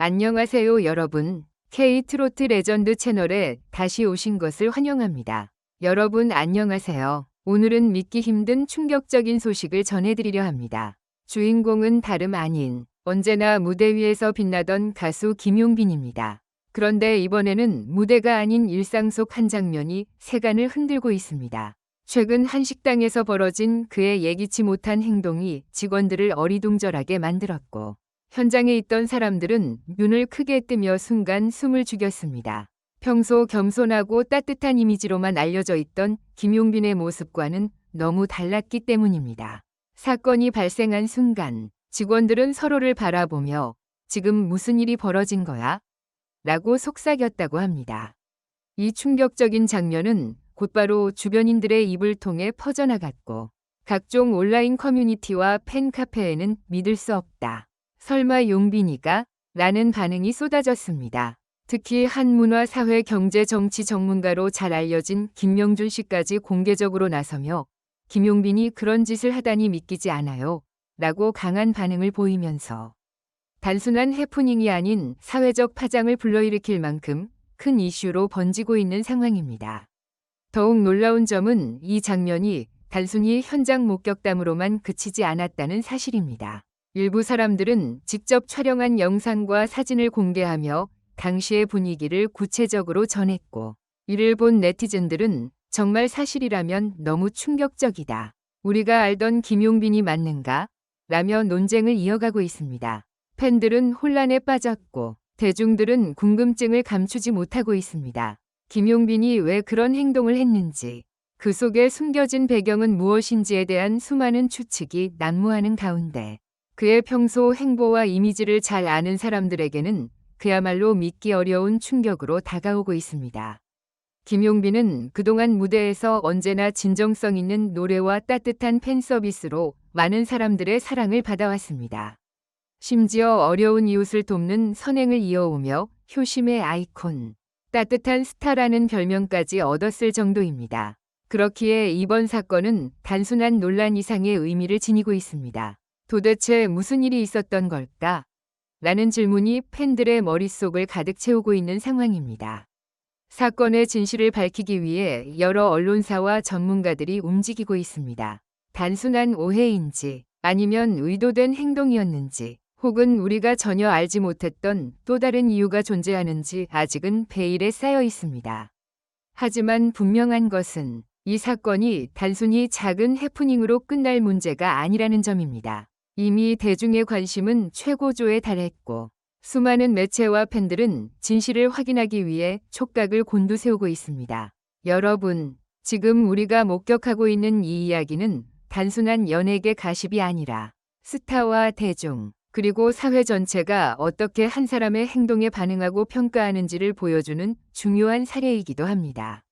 안녕하세요 여러분. K-트로트 레전드 채널에 다시 오신 것을 환영합니다. 여러분 안녕하세요. 오늘은 믿기 힘든 충격적인 소식을 전해드리려 합니다. 주인공은 다름 아닌 언제나 무대 위에서 빛나던 가수 김용빈입니다. 그런데 이번에는 무대가 아닌 일상 속 한 장면이 세간을 흔들고 있습니다. 최근 한 식당에서 벌어진 그의 예기치 못한 행동이 직원들을 어리둥절하게 만들었고 현장에 있던 사람들은 눈을 크게 뜨며 순간 숨을 죽였습니다. 평소 겸손하고 따뜻한 이미지로만 알려져 있던 김용빈의 모습과는 너무 달랐기 때문입니다. 사건이 발생한 순간 직원들은 서로를 바라보며 지금 무슨 일이 벌어진 거야? 라고 속삭였다고 합니다. 이 충격적인 장면은 곧바로 주변인들의 입을 통해 퍼져나갔고 각종 온라인 커뮤니티와 팬카페에는 믿을 수 없다. 설마 용빈이가? 라는 반응이 쏟아졌습니다. 특히 한문화 사회 경제 정치 전문가로 잘 알려진 김명준 씨까지 공개적으로 나서며 김용빈이 그런 짓을 하다니 믿기지 않아요. 라고 강한 반응을 보이면서 단순한 해프닝이 아닌 사회적 파장을 불러일으킬 만큼 큰 이슈로 번지고 있는 상황입니다. 더욱 놀라운 점은 이 장면이 단순히 현장 목격담으로만 그치지 않았다는 사실입니다. 일부 사람들은 직접 촬영한 영상과 사진을 공개하며 당시의 분위기를 구체적으로 전했고 이를 본 네티즌들은 정말 사실이라면 너무 충격적이다. 우리가 알던 김용빈이 맞는가? 라며 논쟁을 이어가고 있습니다. 팬들은 혼란에 빠졌고 대중들은 궁금증을 감추지 못하고 있습니다. 김용빈이 왜 그런 행동을 했는지, 그 속에 숨겨진 배경은 무엇인지에 대한 수많은 추측이 난무하는 가운데 그의 평소 행보와 이미지를 잘 아는 사람들에게는 그야말로 믿기 어려운 충격으로 다가오고 있습니다. 김용빈은 그동안 무대에서 언제나 진정성 있는 노래와 따뜻한 팬 서비스로 많은 사람들의 사랑을 받아왔습니다. 심지어 어려운 이웃을 돕는 선행을 이어오며 효심의 아이콘, 따뜻한 스타라는 별명까지 얻었을 정도입니다. 그렇기에 이번 사건은 단순한 논란 이상의 의미를 지니고 있습니다. 도대체 무슨 일이 있었던 걸까? 라는 질문이 팬들의 머릿속을 가득 채우고 있는 상황입니다. 사건의 진실을 밝히기 위해 여러 언론사와 전문가들이 움직이고 있습니다. 단순한 오해인지 아니면 의도된 행동이었는지 혹은 우리가 전혀 알지 못했던 또 다른 이유가 존재하는지 아직은 베일에 쌓여 있습니다. 하지만 분명한 것은 이 사건이 단순히 작은 해프닝으로 끝날 문제가 아니라는 점입니다. 이미 대중의 관심은 최고조에 달했고 수많은 매체와 팬들은 진실을 확인하기 위해 촉각을 곤두세우고 있습니다. 여러분, 지금 우리가 목격하고 있는 이 이야기는 단순한 연예계 가십이 아니라 스타와 대중, 그리고 사회 전체가 어떻게 한 사람의 행동에 반응하고 평가하는지를 보여주는 중요한 사례이기도 합니다.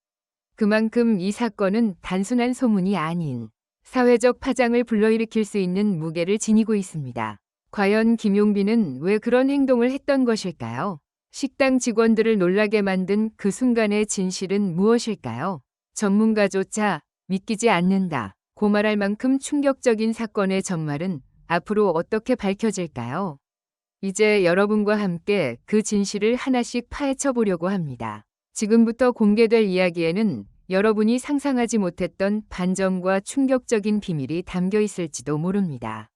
그만큼 이 사건은 단순한 소문이 아닌 사회적 파장을 불러일으킬 수 있는 무게를 지니고 있습니다. 과연 김용빈은 왜 그런 행동을 했던 것일까요? 식당 직원들을 놀라게 만든 그 순간의 진실은 무엇일까요? 전문가조차 믿기지 않는다. 고말할 만큼 충격적인 사건의 전말은 앞으로 어떻게 밝혀질까요? 이제 여러분과 함께 그 진실을 하나씩 파헤쳐 보려고 합니다. 지금부터 공개될 이야기에는 여러분이 상상하지 못했던 반전과 충격적인 비밀이 담겨 있을지도 모릅니다.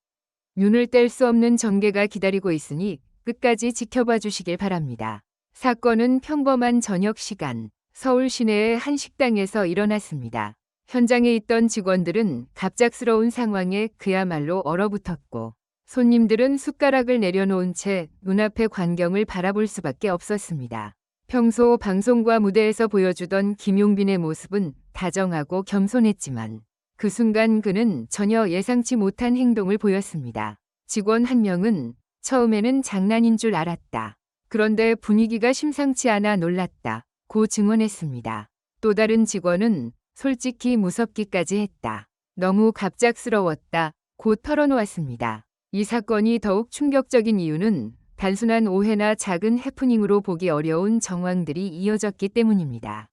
눈을 뗄 수 없는 전개가 기다리고 있으니 끝까지 지켜봐 주시길 바랍니다. 사건은 평범한 저녁 시간 서울 시내의 한 식당에서 일어났습니다. 현장에 있던 직원들은 갑작스러운 상황에 그야말로 얼어붙었고 손님들은 숟가락을 내려놓은 채 눈앞의 광경을 바라볼 수밖에 없었습니다. 평소 방송과 무대에서 보여주던 김용빈의 모습은 다정하고 겸손했지만 그 순간 그는 전혀 예상치 못한 행동을 보였습니다. 직원 한 명은 처음에는 장난인 줄 알았다. 그런데 분위기가 심상치 않아 놀랐다. 고 증언했습니다. 또 다른 직원은 솔직히 무섭기까지 했다. 너무 갑작스러웠다. 곧 털어놓았습니다. 이 사건이 더욱 충격적인 이유는 단순한 오해나 작은 해프닝으로 보기 어려운 정황들이 이어졌기 때문입니다.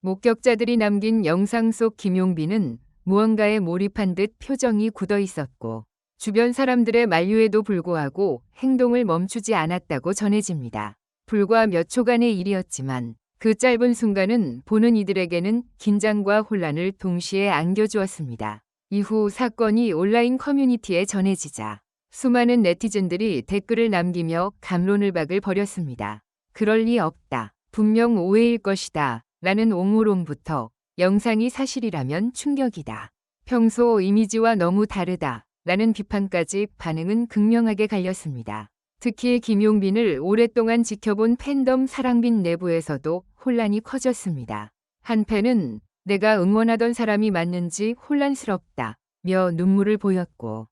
목격자들이 남긴 영상 속 김용빈은 무언가에 몰입한 듯 표정이 굳어 있었고 주변 사람들의 만류에도 불구하고 행동을 멈추지 않았다고 전해집니다. 불과 몇 초간의 일이었지만 그 짧은 순간은 보는 이들에게는 긴장과 혼란을 동시에 안겨주었습니다. 이후 사건이 온라인 커뮤니티에 전해지자 수많은 네티즌들이 댓글을 남기며 감론을 박을 벌였습니다. 그럴 리 없다. 분명 오해일 것이다. 라는 옹호론부터 영상이 사실이라면 충격이다. 평소 이미지와 너무 다르다. 라는 비판까지 반응은 극명하게 갈렸습니다. 특히 김용빈을 오랫동안 지켜본 팬덤 사랑빈 내부에서도 혼란이 커졌습니다. 한 팬은 내가 응원하던 사람이 맞는지 혼란스럽다. 며 눈물을 보였고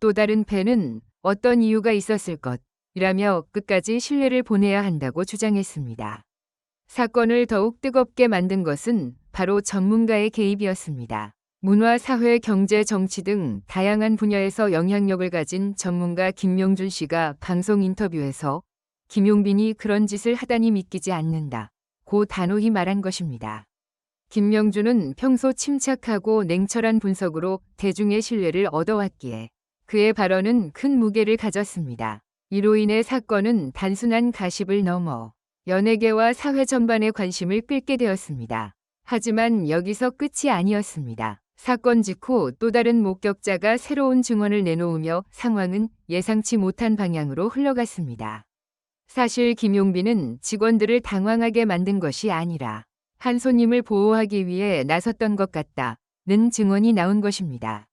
또 다른 팬은 어떤 이유가 있었을 것이라며 끝까지 신뢰를 보내야 한다고 주장했습니다. 사건을 더욱 뜨겁게 만든 것은 바로 전문가의 개입이었습니다. 문화, 사회, 경제, 정치 등 다양한 분야에서 영향력을 가진 전문가 김명준 씨가 방송 인터뷰에서 김용빈이 그런 짓을 하다니 믿기지 않는다. 고 단호히 말한 것입니다. 김명준은 평소 침착하고 냉철한 분석으로 대중의 신뢰를 얻어왔기에 그의 발언은 큰 무게를 가졌습니다. 이로 인해 사건은 단순한 가십을 넘어 연예계와 사회 전반의 관심을 끌게 되었습니다. 하지만 여기서 끝이 아니었습니다. 사건 직후 또 다른 목격자가 새로운 증언을 내놓으며 상황은 예상치 못한 방향으로 흘러갔습니다. 사실 김용빈은 직원들을 당황하게 만든 것이 아니라 한 손님을 보호하기 위해 나섰던 것 같다는 증언이 나온 것입니다.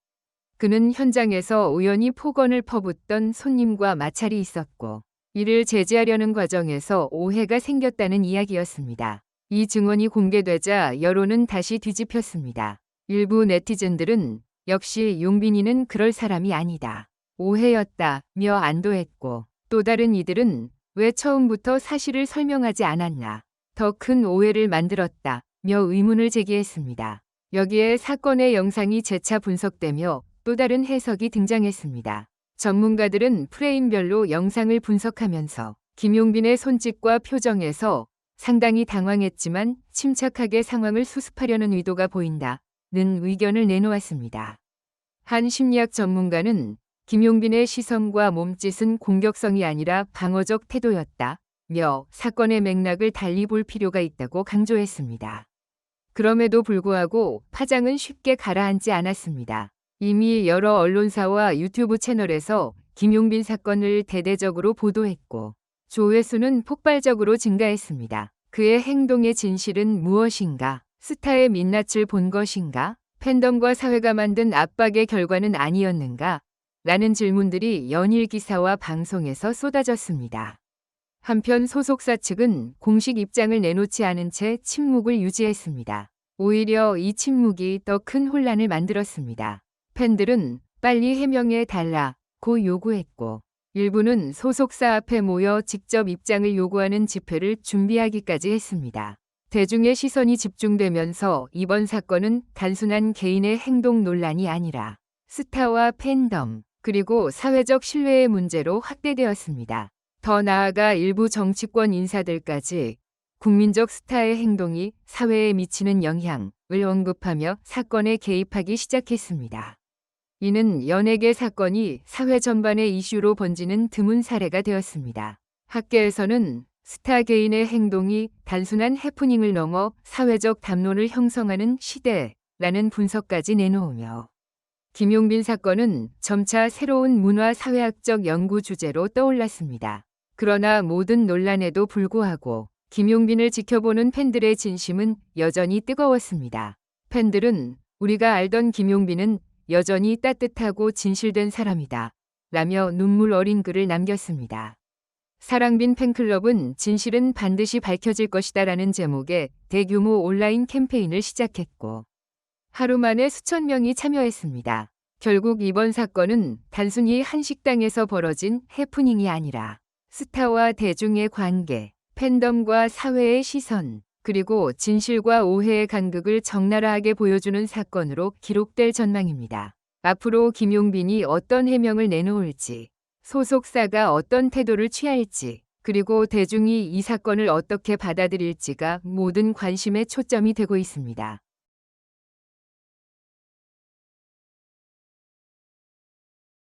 그는 현장에서 우연히 폭언을 퍼붓던 손님과 마찰이 있었고 이를 제지하려는 과정에서 오해가 생겼다는 이야기였습니다. 이 증언이 공개되자 여론은 다시 뒤집혔습니다. 일부 네티즌들은 역시 용빈이는 그럴 사람이 아니다. 오해였다며 안도했고 또 다른 이들은 왜 처음부터 사실을 설명하지 않았나. 더 큰 오해를 만들었다며 의문을 제기했습니다. 여기에 사건의 영상이 재차 분석되며 또 다른 해석이 등장했습니다. 전문가들은 프레임별로 영상을 분석하면서 김용빈의 손짓과 표정에서 상당히 당황했지만 침착하게 상황을 수습하려는 의도가 보인다 는 의견을 내놓았습니다. 한 심리학 전문가는 김용빈의 시선과 몸짓은 공격성이 아니라 방어적 태도였다. 며 사건의 맥락을 달리 볼 필요가 있다고 강조했습니다. 그럼에도 불구하고 파장은 쉽게 가라앉지 않았습니다. 이미 여러 언론사와 유튜브 채널에서 김용빈 사건을 대대적으로 보도했고 조회수는 폭발적으로 증가했습니다. 그의 행동의 진실은 무엇인가? 스타의 민낯을 본 것인가? 팬덤과 사회가 만든 압박의 결과는 아니었는가? 라는 질문들이 연일 기사와 방송에서 쏟아졌습니다. 한편 소속사 측은 공식 입장을 내놓지 않은 채 침묵을 유지했습니다. 오히려 이 침묵이 더 큰 혼란을 만들었습니다. 팬들은 빨리 해명해 달라고 요구했고 일부는 소속사 앞에 모여 직접 입장을 요구하는 집회를 준비하기까지 했습니다. 대중의 시선이 집중되면서 이번 사건은 단순한 개인의 행동 논란이 아니라 스타와 팬덤, 그리고 사회적 신뢰의 문제로 확대되었습니다. 더 나아가 일부 정치권 인사들까지 국민적 스타의 행동이 사회에 미치는 영향을 언급하며 사건에 개입하기 시작했습니다. 이는 연예계 사건이 사회 전반의 이슈로 번지는 드문 사례가 되었습니다. 학계에서는 스타 개인의 행동이 단순한 해프닝을 넘어 사회적 담론을 형성하는 시대라는 분석까지 내놓으며 김용빈 사건은 점차 새로운 문화 사회학적 연구 주제로 떠올랐습니다. 그러나 모든 논란에도 불구하고 김용빈을 지켜보는 팬들의 진심은 여전히 뜨거웠습니다. 팬들은 우리가 알던 김용빈은 여전히 따뜻하고 진실된 사람이다. 라며 눈물 어린 글을 남겼습니다. 사랑빈 팬클럽은 진실은 반드시 밝혀질 것이다 라는 제목의 대규모 온라인 캠페인을 시작했고 하루 만에 수천 명이 참여했습니다. 결국 이번 사건은 단순히 한 식당에서 벌어진 해프닝이 아니라 스타와 대중의 관계, 팬덤과 사회의 시선, 그리고 진실과 오해의 간극을 적나라하게 보여주는 사건으로 기록될 전망입니다. 앞으로 김용빈이 어떤 해명을 내놓을지, 소속사가 어떤 태도를 취할지, 그리고 대중이 이 사건을 어떻게 받아들일지가 모든 관심의 초점이 되고 있습니다.